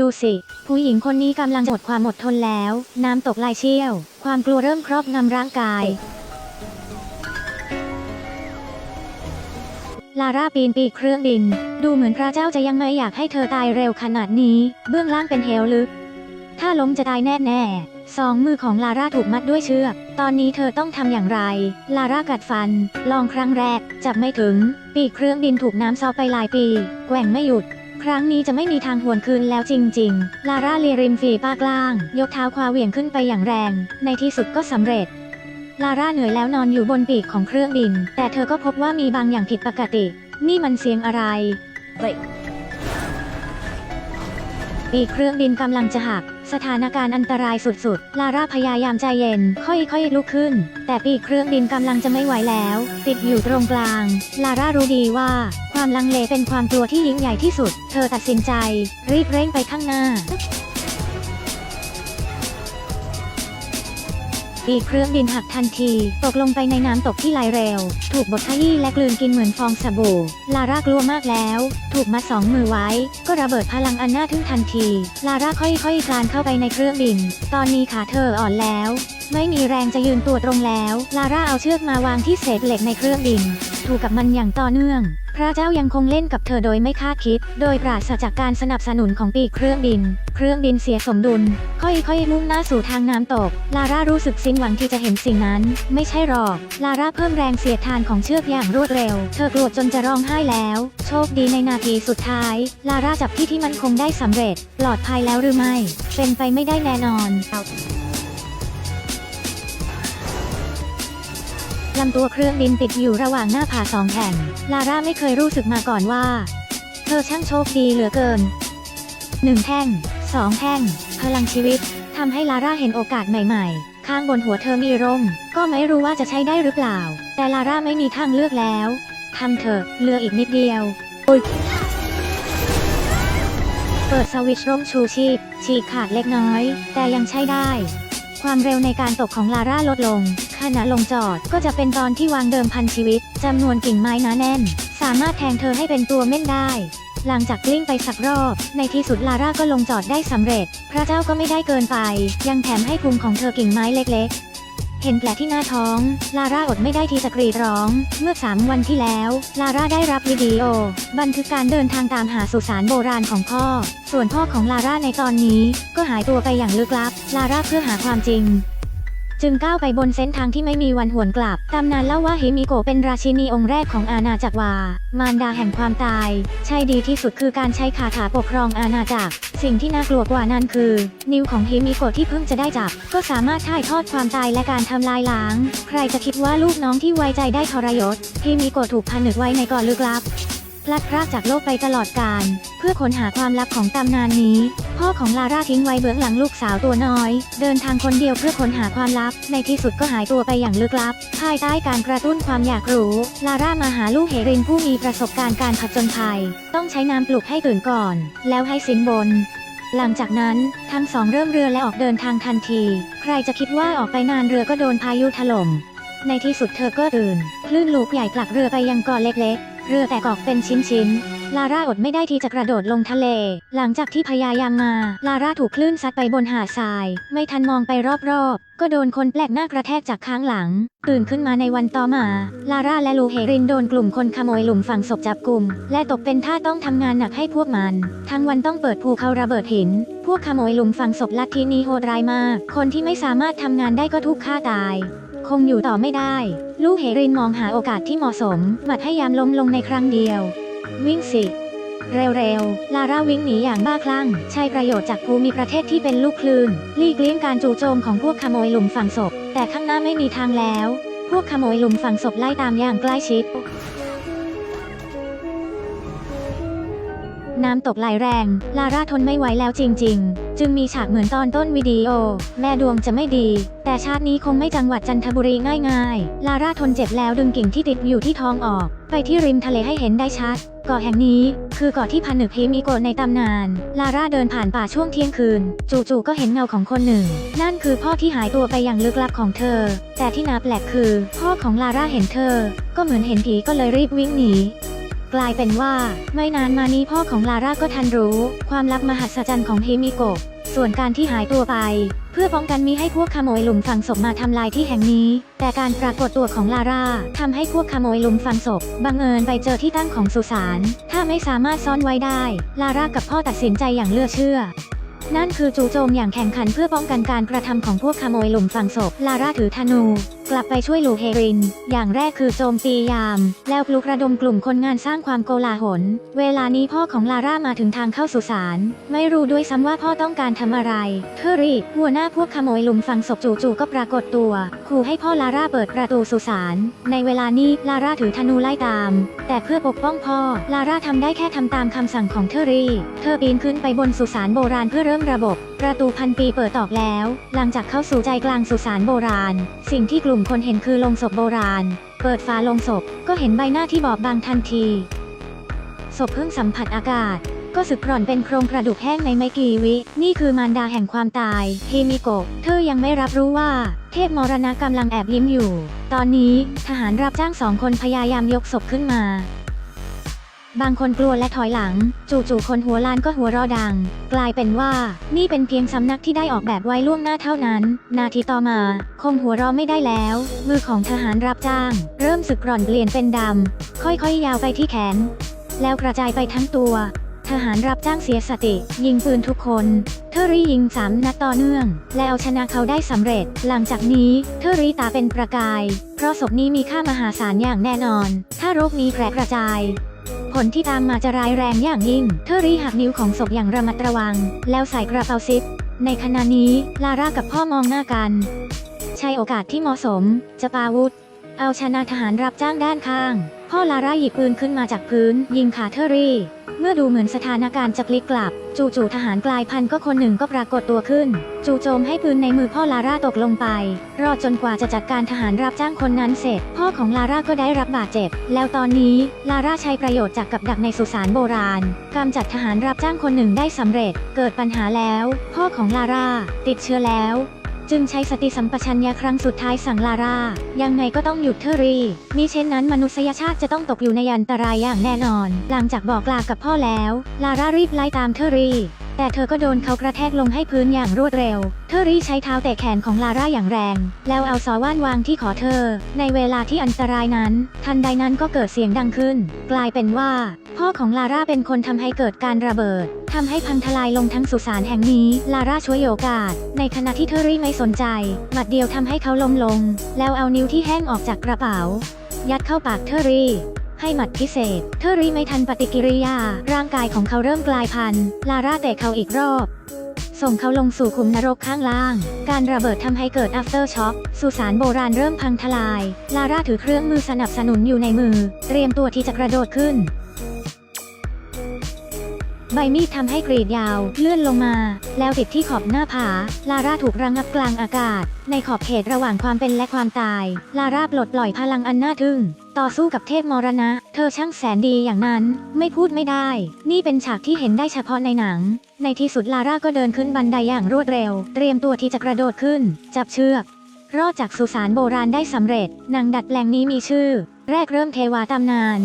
ดูสิ ผู้หญิงคนนี้กำลังหมดความอดทนแล้ว น้ำตกลายเชี่ยว ความกลัวเริ่มครอบงำร่างกาย ลาร่าปีนปีกเครื่องบิน ดูเหมือนพระเจ้าจะยังไม่อยากให้เธอตายเร็วขนาดนี้ เบื้องล่างเป็นเหวลึก ถ้าล้มจะตายแน่แน่สองมือของลาร่าถูกมัดด้วยเชือก ตอนนี้เธอต้องทำอย่างไร ลาร่ากัดฟัน ลองครั้งแรก จับไม่ถึง ปีกเครื่องบินถูกน้ำซอไปหลายปี แกว่งไม่หยุด ครั้งนี้จะไม่มีทางหวนคืนแล้วจริง ๆ ลาร่าเลียริมฝีปากล่าง ยกเท้าควาเหวี่ยงขึ้นไปอย่างแรง ในที่สุดก็สำเร็จ ลาร่าเหนื่อยแล้วนอนอยู่บนปีกของเครื่องบิน แต่เธอก็พบว่ามีบางอย่างผิดปกติ นี่มันเสียงอะไร ปีกเครื่องบินกำลังจะหัก สถานการณ์อันตรายสุดๆ ลาร่าพยายามใจเย็น ค่อยๆลุกขึ้น แต่ปีกเครื่องบินกำลังจะไม่ไหวแล้ว ติดอยู่ตรงกลาง ลาร่ารู้ดีว่า ความลังเลเป็นความกลัวที่ยิ่งใหญ่ที่สุด เธอตัดสินใจ รีบเร่งไปข้างหน้า ปีกเครื่องบินหักทันที ตกลงไปในน้ำตกที่ไหลเร็ว ถูกบดขยี้และกลืนกินเหมือนฟองสบู่ ลาร่ากลัวมากแล้ว ถูกมัดสองมือไว้ ก็ระเบิดพลังอันน่าทึ่งทันที ลาร่าค่อยๆคลานเข้าไปในเครื่องบิน ตอนนี้ขาเธออ่อนแล้ว ไม่มีแรงจะยืนตัวตรงแล้ว ลาร่าเอาเชือกมาวางที่เศษเหล็กในเครื่องบิน ถูกกับมันอย่างต่อเนื่อง พระเจ้ายังคงเล่นกับเธอโดยไม่คาดคิด โดยปราศจากการสนับสนุนของปีกเครื่องบิน เครื่องบินเสียสมดุล ค่อยๆมุ่งหน้าสู่ทางน้ำตก ลาร่ารู้สึกสิ้นหวังที่จะเห็นสิ่งนั้น ไม่ใช่หรอก ลาร่าเพิ่มแรงเสียดทานของเชือกอย่างรวดเร็ว เธอกลัวจนจะร้องไห้แล้ว โชคดีในนาทีสุดท้าย ลาร่าจับที่ที่มันคงได้สำเร็จ ปลอดภัยแล้วหรือไม่ เป็นไปไม่ได้แน่นอน ลำตัวเครื่องบินติดอยู่ระหว่างหน้าผาสองแห่ง ลาร่าไม่เคยรู้สึกมาก่อนว่า เธอช่างโชคดีเหลือเกินหนึ่งแท่งสองแท่ง พลังชีวิตทำให้ลาร่าเห็นโอกาสใหม่ๆ ข้างบนหัวเธอมีร่ม ก็ไม่รู้ว่าจะใช้ได้หรือเปล่า แต่ลาร่าไม่มีทางเลือกแล้วทำเถอะเหลืออีกนิดเดียวอุ๊ยเปิดสวิตช์ร่มชูชีพฉีกขาดเล็กน้อย แต่ยังใช้ได้ ความเร็วในการตกของลาร่าลดลง ขณะลงจอดก็จะเป็นตอนที่วางเดิมพันชีวิตจำนวนกิ่งไม้หนาแน่น สามารถแทงเธอให้เป็นตัวเม่นได้ หลังจากกลิ้งไปสักรอบ ในที่สุดลาร่าก็ลงจอดได้สำเร็จ พระเจ้าก็ไม่ได้เกินไป ยังแถมให้ภูมิของเธอกิ่งไม้เล็ก เห็นแผลที่หน้าท้อง ลาร่าอดไม่ได้ที่จะกรีดร้อง เมื่อ 3 วันที่แล้ว ลาร่าได้รับวิดีโอ บันทึกการเดินทางตามหาสุสานโบราณของพ่อ ส่วนพ่อของลาร่าในตอนนี้ ก็หายตัวไปอย่างลึกลับ ลาร่าเพื่อหาความจริง จึงก้าวไปบนเส้นทางที่ไม่มีวันหวนกลับ ตำนานเล่าว่าฮิมิโกะเป็นราชินีองค์แรกของอาณาจักรวา มารดาแห่งความตาย ใช่ดีที่สุดคือการใช้คาถาปกครองอาณาจักร สิ่งที่น่ากลัวกว่านั้นคือ นิ้วของฮิมิโกะที่เพิ่งจะได้จับ ก็สามารถถ่ายทอดความตายและการทำลายล้าง ใครจะคิดว่าลูกน้องที่ไว้ใจได้ทรยศฮิมิโกะถูกผนึกไว้ในกาะลึกลับ พลัดพรากจากโลกไปตลอดกาลเพื่อค้นหาความลับของตำนานนี้ พ่อของลาร่าทิ้งไว้เบื้องหลังลูกสาวตัวน้อย เดินทางคนเดียวเพื่อค้นหาความลับ ในที่สุดก็หายตัวไปอย่างลึกลับ ภายใต้การกระตุ้นความอยากรู้ ลาร่ามาหาลูกเฮรินผู้มีประสบการณ์การผจญภัย ต้องใช้น้ำปลุกให้ตื่นก่อน แล้วให้สินบนหลังจากนั้นทั้งสองเริ่มเรือและออกเดินทางทันที ใครจะคิดว่าออกไปนานเรือก็โดนพายุถล่ม ในที่สุดเธอก็ตื่น คลื่นลูกใหญ่ผลักเรือไปยังเกาะเล็กๆ เรือแตกออกเป็นชิ้นๆ ลาร่าอดไม่ได้ที่จะกระโดดลงทะเล หลังจากที่พยายามมา ลาร่าถูกคลื่นซัดไปบนหาดทราย ไม่ทันมองไปรอบๆ ก็โดนคนแปลกหน้ากระแทกจากข้างหลัง ตื่นขึ้นมาในวันต่อมา ลาร่าและลูเฮรินโดนกลุ่มคนขโมยหลุมฝังศพจับกลุ่ม และตกเป็นท่าต้องทำงานหนักให้พวกมัน ทั้งวันต้องเปิดภูเขาระเบิดหิน พวกขโมยหลุมฝังศพลัทธินี้โหดร้ายมาก คนที่ไม่สามารถทำงานได้ก็ถูกฆ่าตาย คงอยู่ต่อไม่ได้ ลูกเฮรินมองหาโอกาสที่เหมาะสมหมัดให้ยามล้มลงในครั้งเดียว วิ่งสิ เร็วๆ ลาร่าวิ่งหนีอย่างบ้าคลั่ง ใช้ประโยชน์จากภูมิประเทศที่เป็นลูกคลื่นหลีกเลี่ยงการจู่โจมของพวกขโมยหลุมฝังศพ แต่ข้างหน้าไม่มีทางแล้ว พวกขโมยหลุมฝังศพไล่ตามอย่างใกล้ชิดน้ำตกไหลแรง ลาร่าทนไม่ไหวแล้วจริง ๆ จึงมีฉากเหมือนตอนต้นวิดีโอ แม่ดวงจะไม่ดี แต่ชาตินี้คงไม่จังหวัดจันทบุรีง่ายๆ ลาร่าทนเจ็บแล้วดึงกิ่งที่ติดอยู่ที่ท้องออก ไปที่ริมทะเลให้เห็นได้ชัดเกาะแห่งนี้ คือเกาะที่พันหนึกฮิมิโกในตำนาน ลาร่าเดินผ่านป่าช่วงเที่ยงคืน จู่ๆก็เห็นเงาของคนหนึ่ง นั่นคือพ่อที่หายตัวไปอย่างลึกลับของเธอ แต่ที่น่าแปลกคือ พ่อของลาร่าเห็นเธอ ก็เหมือนเห็นผีก็เลยรีบวิ่งหนี กลายเป็นว่า ไม่นานมานี้พ่อของลาร่าก็ทันรู้ ความลับมหัศจรรย์ของเฮมิโกะส่วนการที่หายตัวไป เพื่อป้องกันมิให้พวกขโมยหลุมฝังศพมาทำลายที่แห่งนี้ แต่การปรากฏตัวของลาร่าทำให้พวกขโมยหลุมฝังศพบังเอิญไปเจอที่ตั้งของสุสานถ้าไม่สามารถซ่อนไว้ได้ ลาร่ากับพ่อตัดสินใจอย่างเลือกเชื่อนั่นคือจู่โจมอย่างแข่งขันเพื่อป้องกันการกระทำของพวกขโมยหลุมฝังศพ ลาร่าถือธนู กลับไปช่วยลูเฮริน อย่างแรกคือโจมตียาม แล้วปลุกระดมกลุ่มคนงานสร้างความโกลาหล เวลานี้พ่อของลาร่ามาถึงทางเข้าสุสาน ไม่รู้ด้วยซ้ำว่าพ่อต้องการทำอะไร เทอรี่หัวหน้าพวกขโมยหลุมฝังศพจู่ๆก็ปรากฏตัว ขู่ให้พ่อลาร่าเปิดประตูสุสาน ในเวลานี้ลาร่าถือธนูไล่ตาม แต่เพื่อปกป้องพ่อ ลาร่าทำได้แค่ทำตามคำสั่งของเทอรี่ เธอปีนขึ้นไปบนสุสานโบราณเพื่อเริ่มระบบ ประตูพันปีเปิดออกแล้ว หลังจากเข้าสู่ใจกลางสุสานโบราณ สิ่งที่กลุ่มคนเห็นคือโลงศพโบราณ เปิดฝาโลงศพก็เห็นใบหน้าที่บอบบางทันที ศพเพิ่งสัมผัสอากาศ ก็สึกกร่อนเป็นโครงกระดูกแห้งในไม่กี่วิ นี่คือมารดาแห่งความตายเฮมิโกะเธอยังไม่รับรู้ว่า เทพมรณะกำลังแอบยิ้มอยู่ ตอนนี้ทหารรับจ้างสองคนพยายามยกศพขึ้นมา บางคนกลัวและถอยหลัง จู่ๆคนหัวล้านก็หัวรอดัง กลายเป็นว่า นี่เป็นเพียงสำนักที่ได้ออกแบบไว้ล่วงหน้าเท่านั้น นาทีต่อมา คงหัวรอไม่ได้แล้ว มือของทหารรับจ้าง เริ่มสึกกร่อนเปลี่ยนเป็นดำ ค่อยๆยาวไปที่แขน แล้วกระจายไปทั้งตัว ทหารรับจ้างเสียสติ ยิงปืนทุกคนเทอรี่ยิงสามนัดต่อเนื่อง และเอาชนะเขาได้สำเร็จ หลังจากนี้เทอรี่ตาเป็นประกาย เพราะศพนี้มีค่ามหาศาลอย่างแน่นอน ถ้าโรคนี้แพร่กระจาย ผลที่ตามมาจะร้ายแรงอย่างยิ่ง เธอรีหักนิ้วของศพอย่างระมัดระวัง แล้วใส่กระเป๋าซิป ในขณะนี้ลาร่ากับพ่อมองหน้ากัน ใช้โอกาสที่เหมาะสม จะปาวุธ เอาชนะทหารรับจ้างด้านข้าง พ่อลาร่าหยิบปืนขึ้นมาจากพื้น ยิงขาเทอรี่ เมื่อดูเหมือนสถานการณ์จะพลิกกลับ จู่ๆทหารกลายพันธุ์ก็คนหนึ่งก็ปรากฏตัวขึ้น จู่โจมให้ปืนในมือพ่อลาร่าตกลงไป รอจนกว่าจะจัดการทหารรับจ้างคนนั้นเสร็จ พ่อของลาร่าก็ได้รับบาดเจ็บ แล้วตอนนี้ลาร่าใช้ประโยชน์จากกับดักในสุสานโบราณกำจัดทหารรับจ้างคนหนึ่งได้สำเร็จ เกิดปัญหาแล้ว พ่อของลาร่าติดเชื้อแล้ว จึงใช้สติสัมปชัญญะครั้งสุดท้ายสั่งลาร่ายังไงก็ต้องหยุดเทอรี่มิเช่นนั้นมนุษยชาติจะต้องตกอยู่ในอันตรายอย่างแน่นอน หลังจากบอกลากับพ่อแล้ว ลาร่ารีบไล่ตามเทอรี่ แต่เธอก็โดนเขากระแทกลงให้พื้นอย่างรวดเร็วเทอรีใช้เท้าเตะแขนของลาร่าอย่างแรง แล้วเอาซอว่านวางที่ขอเธอ ในเวลาที่อันตรายนั้น ทันใดนั้นก็เกิดเสียงดังขึ้น กลายเป็นว่า พ่อของลาร่าเป็นคนทำให้เกิดการระเบิดทำให้พังทลายลงทั้งสุสานแห่งนี้ ลาร่าช่วยโอกาส ในขณะที่เทอรีไม่สนใจ หมัดเดียวทำให้เขาล้มลง แล้วเอานิ้วที่แห้งออกจากกระเป๋า ยัดเข้าปากเทอรี ให้หมัดพิเศษเทอรี่ไม่ทันปฏิกิริยา ร่างกายของเขาเริ่มกลายพันธุ์ลาร่าเตะเขาอีกรอบ ส่งเขาลงสู่ขุมนรกข้างล่าง การระเบิดทำให้เกิด after shock สุสานโบราณเริ่มพังทลาย ลาร่าถือเครื่องมือสนับสนุนอยู่ในมือ เตรียมตัวที่จะกระโดดขึ้น ใบมีดทำให้กรีดยาว เลื่อนลงมา แล้วติดที่ขอบหน้าผา ลาร่าถูกระงับกลางอากาศ ในขอบเขตระหว่างความเป็นและความตาย ลาร่าปลดปล่อยพลังอันน่าทึ่ง ต่อสู้กับเทพมรณะ เธอช่างแสนดีอย่างนั้น ไม่พูดไม่ได้ นี่เป็นฉากที่เห็นได้เฉพาะในหนัง ในที่สุดลาร่าก็เดินขึ้นบันไดอย่างรวดเร็ว เตรียมตัวที่จะกระโดดขึ้น จับเชือก รอดจากสุสานโบราณได้สำเร็จนังดัดแปลงนี้มีชื่อ แรกเริ่มเทวาตำนาน